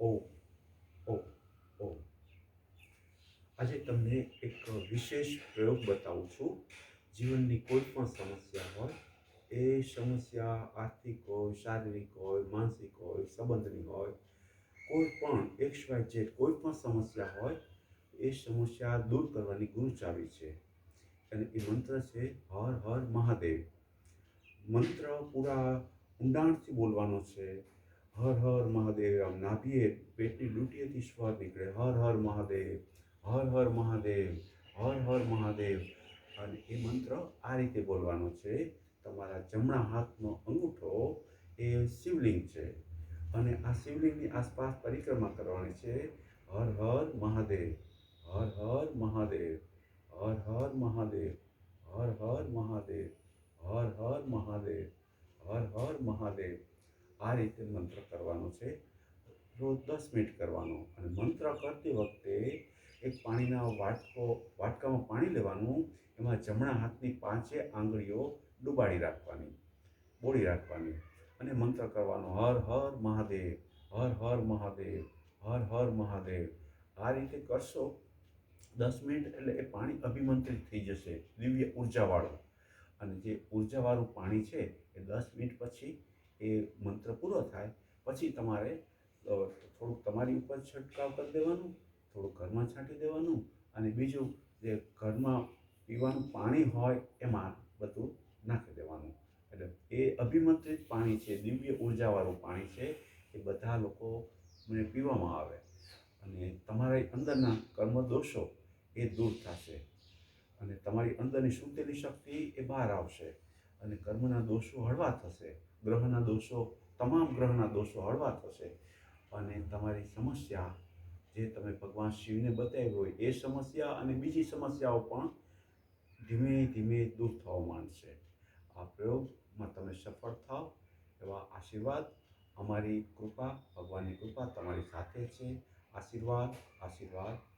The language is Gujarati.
ઓ ઓ ઓ. આજે તમને એક વિશેષ પ્રયોગ બતાવું છું. જીવનની કોઈ પણ સમસ્યા હોય, એ સમસ્યા આર્થિક હોય, શારીરિક હોય, માનસિક હોય, સંબંધની હોય, કોઈ પણ એક્સ વાય ઝેડ કોઈ પણ સમસ્યા હોય, એ સમસ્યા દૂર કરવાની ગુરુ ચાવી છે. અને એ મંત્ર છે, હર હર મહાદેવ. મંત્ર પૂરા ઊંડાણથી બોલવાનો છે. હર હર મહાદેવ આમ નાભીએ પેટની ડૂટીએથી સ્વર નીકળે હર હર મહાદેવ હર હર મહાદેવ હર હર મહાદેવ અને એ મંત્ર આ રીતે બોલવાનો છે તમારા જમણા હાથનો અંગૂઠો એ શિવલિંગ છે અને આ શિવલિંગની આસપાસ પરિક્રમા કરવાની છે હર હર મહાદેવ હર હર મહાદેવ હર હર મહાદેવ હર હર મહાદેવ હર હર મહાદેવ હર હર મહાદેવ આ રીતે મંત્ર કરવાનો છે. રોજ દસ મિનિટ કરવાનો અને મંત્ર કરતી વખતે એક પાણીના વાટકો, વાટકામાં પાણી લેવાનું, એમાં જમણા હાથની પાંચે આંગળીઓ ડુબાડી રાખવાની, બોળી રાખવાની અને મંત્ર કરવાનો, હર હર મહાદેવ, હર હર મહાદેવ, હર હર મહાદેવ. આ રીતે કરશો, દસ મિનિટ એટલે એ પાણી અભિમંત્રિત થઈ જશે, દિવ્ય ઉર્જાવાળું. અને જે ઉર્જાવાળું પાણી છે, એ દસ મિનિટ પછી એ મંત્ર પૂરો થાય, પછી તમારે થોડુંક તમારી ઉપર છંટકાવ કરી દેવાનું, થોડુંક ઘરમાં છાંટી દેવાનું, અને બીજું જે ઘરમાં પીવાનું પાણી હોય એમાં બધું નાખી દેવાનું. એટલે એ અભિમંત્રિત પાણી છે, દિવ્ય ઉર્જાવાળું પાણી છે, એ બધા લોકો મને પીવામાં આવે. અને તમારા અંદરના કર્મ દોષો એ દૂર થશે. અને તમારી અંદરની શુદ્ધેલી શક્તિ એ બહાર આવશે. અને કર્મના દોષો હળવા થશે. ગ્રહના દોષો, તમામ ગ્રહના દોષો હળવા થશે. અને તમારી સમસ્યા જે તમે ભગવાન શિવને બતાવી હોય, એ સમસ્યા અને બીજી સમસ્યાઓ પણ ધીમે ધીમે દૂર થવા માંડશે. આ પ્રયોગમાં તમે સફળ થાવ એવા આશીર્વાદ અમારી કૃપા, ભગવાનની કૃપા તમારી સાથે છે. આશીર્વાદ આશીર્વાદ.